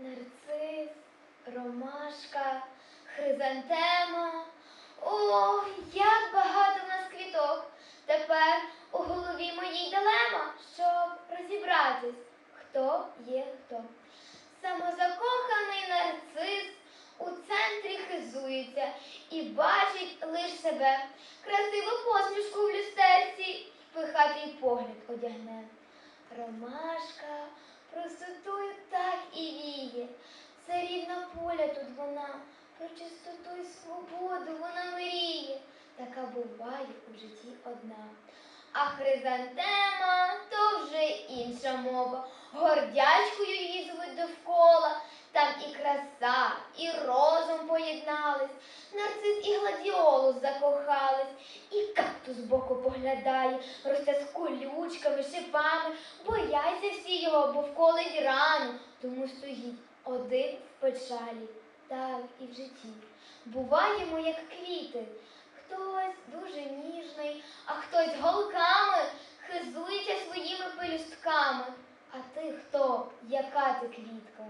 нарцис, ромашка, хризантема. Ох, як багато в нас квіток. Тепер у голові моїй дилема, щоб розібратись, хто є хто. Самозакоханий нарцис у центрі хизується і бачить лиш себе, красиву посмішку в люстерці, пихатий погляд одягне. Ромашка простотою так і віє. Це поля тут вона, про чистоту й свободу вона мріє. Така буває у житті одна. А хризантема то вже інша мова. Гордячкою її звуть довкола. Там і краса, і розум поєднались, нарцис і гладіолус закохались, і кактус збоку поглядає, росте з колючками, шипами, бояться всі його, бо вколить рану, тому стоїть один в печалі, так і в житті. Буваємо, як квіти, хтось дуже ніжний, а хтось голками хизується своїми пелюстками. А ти хто? Яка ти квітка?